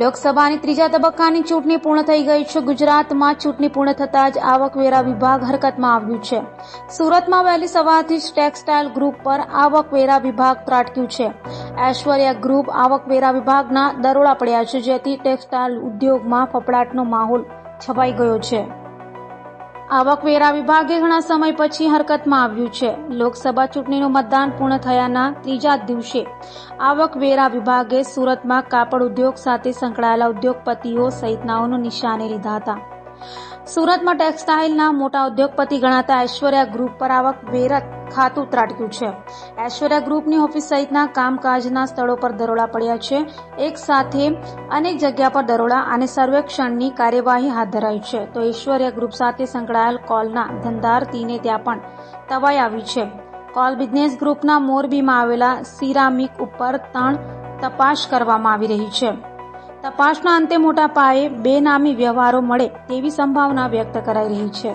લોકસભાની ત્રીજા તબક્કાની ચૂંટણી પૂર્ણ થઈ ગઈ છે. ગુજરાતમાં ચૂંટણી પૂર્ણ થતાં જ આવકવેરા વિભાગ હરકતમાં આવ્યું છે. સુરતમાં વહેલી સવારથી જ ટેક્સટાઇલ ગ્રુપ પર આવકવેરા વિભાગ ત્રાટક્યું છે. ઐશ્વર્યા ગ્રુપ આવકવેરા વિભાગના દરોડા પડ્યા છે, જેથી ટેક્સટાઇલ ઉદ્યોગમાં ફફડાટનો માહોલ છવાઈ ગયો છે. આવકવેરા વિભાગે ઘણા સમય પછી હરકતમાં આવ્યું છે. લોકસભા ચૂંટણીનું મતદાન પૂર્ણ થયાના ત્રીજા દિવસે આવકવેરા વિભાગે સુરતમાં કાપડ ઉદ્યોગ સાથે સંકળાયેલા ઉદ્યોગપતિઓ સહિતનાઓનું નિશાને લીધા હતા. સુરતમાં ટેક્સટાઇલના મોટા ઉદ્યોગપતિ ગણાતા ઐશ્વર્યા ગ્રુપ પર આવક વેરત ખાતું ત્રાટક્યું છે. ઐશ્વર્યા ગ્રુપની ઓફિસ સહિતના કામકાજના સ્થળો પર દરોડા પડ્યા છે. એક સાથે અનેક જગ્યા પર દરોડા અને સર્વેક્ષણની કાર્યવાહી હાથ ધરાઈ છે. તો ઐશ્વર્યા ગ્રુપ સાથે સંકળાયેલ કોલના ધંધારતીને ત્યાં પણ તવાઈ આવી છે. કોલ બિઝનેસ ગ્રુપના મોરબીમાં આવેલા સિરામિક ઉપર ત્રણ તપાસ કરવામાં આવી રહી છે. તપાસના અંતે મોટા પાયે બેનામી વ્યવહારો મળે તેવી સંભાવના વ્યક્ત કરાઈ રહી છે.